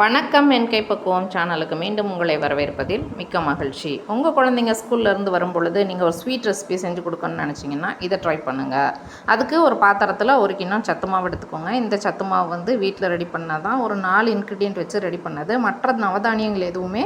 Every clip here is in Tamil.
வணக்கம் என் கைப்பக்குவம் சேனலுக்கு மீண்டும் உங்களை வரவேற்பதில் மிக்க மகிழ்ச்சி. உங்கள் குழந்தைங்க ஸ்கூல்லேருந்து வரும்பொழுது வரும் பொழுது நீங்கள் ஒரு ஸ்வீட் ரெசிபி செஞ்சு கொடுக்கணும்னு நினச்சிங்கன்னா இதை ட்ரை பண்ணுங்கள் அதுக்கு ஒரு பாத்திரத்தில் ஒரு கிண்ணம் சத்து மாவு எடுத்துக்கோங்க. இந்த சத்து மாவு வந்து வீட்டில் ரெடி பண்ணால் தான் ஒரு நாலு இன்க்ரீடியன்ட் வச்சு ரெடி பண்ணது. மற்ற நவதானியங்கள் எதுவுமே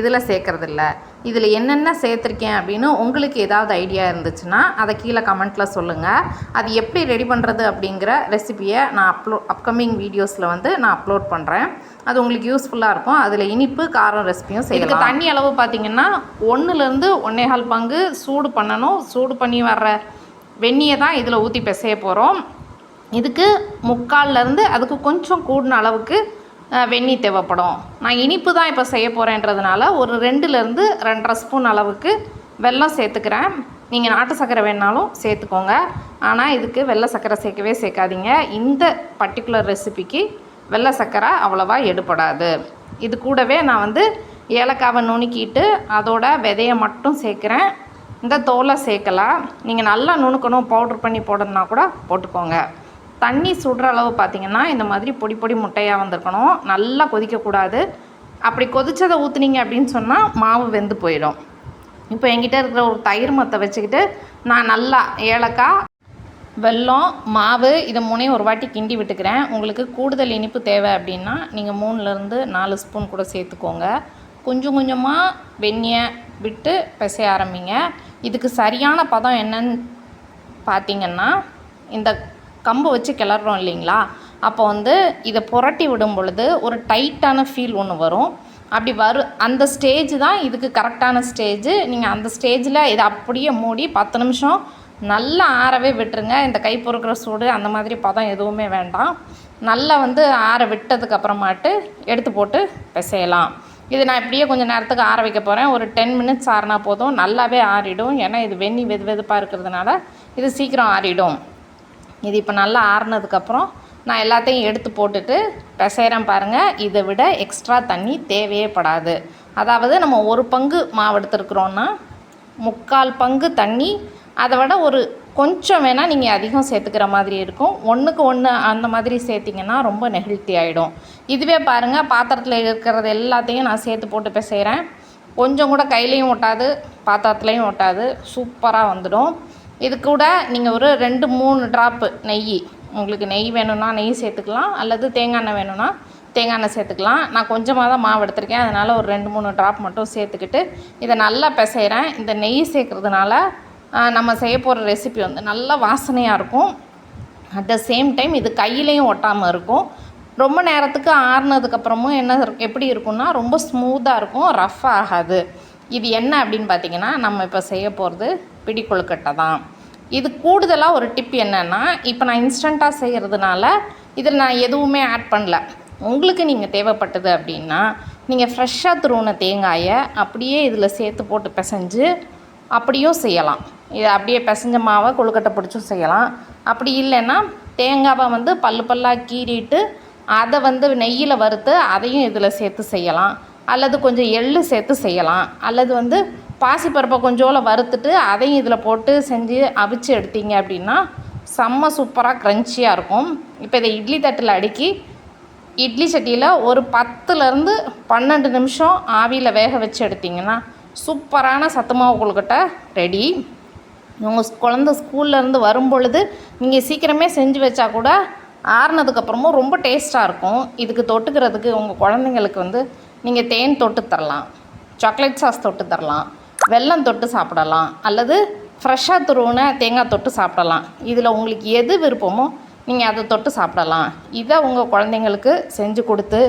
இதில் சேர்க்குறதில்ல. இதில் என்னென்ன சேர்த்துருக்கேன் அப்படின்னு உங்களுக்கு ஏதாவது ஐடியா இருந்துச்சுன்னா அதை கீழே கமெண்ட்டில் சொல்லுங்கள் அது எப்படி ரெடி பண்ணுறது அப்படிங்கிற ரெசிபியை நான் அப்லோ அப்கமிங் வீடியோஸில் வந்து நான் அப்லோட் பண்ணுறேன் அது உங்களுக்கு யூஸ்ஃபுல்லாக இருக்கும். அதில் இனிப்பு காரம் ரெசிபியும் செய்யலாம். தண்ணி அளவு பார்த்தீங்கன்னா ஒன்றுலேருந்து ஒன்றேகால் பங்கு சூடு பண்ணணும். சூடு பண்ணி வர்ற வெந்நியை தான் இதில் ஊற்றி பிசைய போகிறோம் இதுக்கு முக்கால்லேருந்து அதுக்கு கொஞ்சம் கூடின அளவுக்கு வெந்நீர் தேவைப்படும். நான் இனிப்பு தான் இப்போ செய்ய போகிறேன்றதுனால ஒரு ரெண்டுலேருந்து ரெண்டரை ஸ்பூன் அளவுக்கு வெல்லம் சேர்த்துக்கிறேன். நீங்கள் நாட்டு சர்க்கரை வேணாலும் சேர்த்துக்கோங்க. ஆனால் இதுக்கு வெள்ளை சர்க்கரை சேர்க்கவே சேர்க்காதீங்க. இந்த பர்டிகுலர் ரெசிபிக்கு வெள்ளை சர்க்கரை அவ்வளோவா எடுபடாது. இது கூடவே நான் வந்து ஏலக்காவை நுணுக்கிட்டு அதோட விதையை மட்டும் சேர்க்குறேன். இந்த தோலை சேர்க்கலாம். நீங்கள் நல்லா நுணுக்கணும் பவுட்ரு பண்ணி போடணுன்னா கூட போட்டுக்கோங்க. தண்ணி சுடுற அளவு பார்த்தீங்கன்னா இந்த மாதிரி பொடி பொடி முட்டையாக வந்திருக்கணும். நல்லா கொதிக்கக்கூடாது. அப்படி கொதிச்சதை ஊற்றுனீங்க அப்படின்னு சொன்னால் மாவு வெந்து போயிடும். இப்போ என்கிட்ட இருக்கிற ஒரு தயிர் மத்தை வச்சுக்கிட்டு நான் நல்லா ஏலக்காய் வெல்லம் மாவு இதை மூணையும் ஒரு வாட்டி கிண்டி விட்டுக்கிறேன். உங்களுக்கு கூடுதல் இனிப்பு தேவை அப்படின்னா நீங்கள் மூணுலேருந்து நாலு ஸ்பூன் கூட சேர்த்துக்கோங்க. கொஞ்சம் கொஞ்சமாக வெந்நியை விட்டு பிசைய ஆரம்பிங்க. இதுக்கு சரியான பதம் என்னன்னு பார்த்தீங்கன்னா இந்த கம்பு வச்சு கிளறோம் இல்லைங்களா? அப்போ வந்து இதை புரட்டி விடும் பொழுது ஒரு டைட்டான ஃபீல் ஒன்று வரும். அப்படி வரு அந்த ஸ்டேஜ் தான் இதுக்கு கரெக்டான ஸ்டேஜ் நீங்கள் அந்த ஸ்டேஜில் இதை அப்படியே மூடி பத்து நிமிஷம் நல்லா ஆறவே விட்டுருங்க. இந்த கை பொறுக்கிற சூடு அந்த மாதிரி பதம் எதுவுமே வேண்டாம். நல்லா வந்து ஆற விட்டதுக்கு அப்புறமாட்டு எடுத்து போட்டு பிசையலாம். இது நான் இப்படியே கொஞ்சம் நேரத்துக்கு ஆற வைக்க போகிறேன் ஒரு டென் மினிட்ஸ் ஆறினா போதும். நல்லாவே ஆறிடும். ஏன்னா இது வெந்நி வெது வெதுப்பாக இருக்கிறதுனால இது சீக்கிரம் ஆறிடும். இது இப்போ நல்லா ஆறுனதுக்கப்புறம் நான் எல்லாத்தையும் எடுத்து போட்டுட்டு பிசைகிறேன் பாருங்கள் இதை விட எக்ஸ்ட்ரா தண்ணி தேவையே படாது. அதாவது நம்ம ஒரு பங்கு மாவு எடுத்துருக்குறோன்னா முக்கால் பங்கு தண்ணி அதை விட ஒரு கொஞ்சம் வேணால் நீங்கள் அதிகம் சேர்த்துக்கிற மாதிரி இருக்கும். ஒன்றுக்கு ஒன்று அந்த மாதிரி சேர்த்திங்கன்னா ரொம்ப நெகிழ்த்தி ஆகிடும் இதுவே பாருங்கள் பாத்திரத்தில் இருக்கிறது எல்லாத்தையும் நான் சேர்த்து போட்டு பிசைகிறேன் கொஞ்சம் கூட கையிலையும் ஒட்டாது பாத்திரத்துலேயும் ஒட்டாது. சூப்பராக வந்துடும். இது கூட நீங்கள் ஒரு ரெண்டு மூணு ட்ராப்பு நெய். உங்களுக்கு நெய் வேணும்னா நெய் சேர்த்துக்கலாம் அல்லது தேங்காய் எண்ணெய் வேணும்னா தேங்காய் எண்ணெய் சேர்த்துக்கலாம். நான் கொஞ்சமாக தான் மாவு எடுத்திருக்கேன். அதனால் ஒரு ரெண்டு மூணு ட்ராப் மட்டும் சேர்த்துக்கிட்டு இதை நல்லா பிசைகிறேன் இந்த நெய் சேர்க்குறதுனால நம்ம செய்ய போகிற ரெசிபி வந்து நல்லா வாசனையாக இருக்கும். அட் த சேம் டைம் இது கையிலையும் ஒட்டாமல் இருக்கும். ரொம்ப நேரத்துக்கு ஆறுனதுக்கப்புறமும் என்ன எப்படி இருக்கும்னா ரொம்ப ஸ்மூத்தாக இருக்கும் ரஃப் ஆகாது. இது என்ன அப்படின்னு பார்த்தீங்கன்னா நம்ம இப்போ செய்ய போகிறது பிடி கொழுக்கட்டை தான். இது கூடுதலாக ஒரு டிப் என்னென்னா இப்போ நான் இன்ஸ்டண்ட்டாக செய்கிறதுனால இதில் நான் எதுவுமே ஆட் பண்ணல. உங்களுக்கு நீங்கள் தேவைப்பட்டது அப்படின்னா நீங்கள் ஃப்ரெஷ்ஷாக துருவின தேங்காயை அப்படியே இதில் சேர்த்து போட்டு பிசைஞ்சு அப்படியும் செய்யலாம். இதை அப்படியே பிசைஞ்ச மாவை கொழுக்கட்டை பிடிச்சும் செய்யலாம். அப்படி இல்லைன்னா தேங்காவை வந்து பல்லு பல்லாக கீறிட்டு அதை வந்து நெய்யில் வறுத்து அதையும் இதில் சேர்த்து செய்யலாம். அல்லது கொஞ்சம் எள்ளு சேர்த்து செய்யலாம். அல்லது வந்து பாசிப்பருப்பை கொஞ்சோல வறுத்துட்டு அதையும் இதில் போட்டு செஞ்சு அவிச்சு எடுத்தீங்க அப்படின்னா செம்ம சூப்பராக க்ரன்ச்சியாக இருக்கும். இப்போ இதை இட்லி தட்டில் அடுக்கி இட்லி சட்டியில் ஒரு பத்துலேருந்து பன்னெண்டு நிமிஷம் ஆவியில் வேக வச்சு எடுத்திங்கன்னா சூப்பரான சத்துமாவு கொழுக்கட்டை ரெடி உங்கள் குழந்த ஸ்கூல்லேருந்து வரும்பொழுது நீங்கள் சீக்கிரமே செஞ்சு வச்சா கூட ஆறுனதுக்கப்புறமும் ரொம்ப டேஸ்ட்டாக இருக்கும். இதுக்கு தொட்டுக்கிறதுக்கு உங்கள் குழந்தைங்களுக்கு வந்து நீங்கள் தேன் தொட்டு தரலாம். சாக்லேட் சாஸ் தொட்டு தரலாம். வெல்லம் தொட்டு சாப்பிடலாம். அல்லது ஃப்ரெஷ்ஷாக துருவின தேங்காய் தொட்டு சாப்பிடலாம். இதில் உங்களுக்கு எது விருப்பமோ நீங்கள் அதை தொட்டு சாப்பிடலாம். இதை உங்கள் குழந்தைங்களுக்கு செஞ்சு கொடுத்து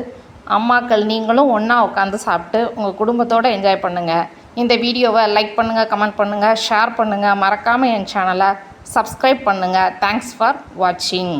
அம்மாக்கள் நீங்களும் ஒன்றா உட்காந்து சாப்பிட்டு உங்கள் குடும்பத்தோடு என்ஜாய் பண்ணுங்கள் இந்த வீடியோவை லைக் பண்ணுங்கள் கமெண்ட் பண்ணுங்கள் ஷேர் பண்ணுங்கள் மறக்காமல் என் சேனலை சப்ஸ்கிரைப் பண்ணுங்கள் தேங்க்ஸ் ஃபார் வாட்சிங்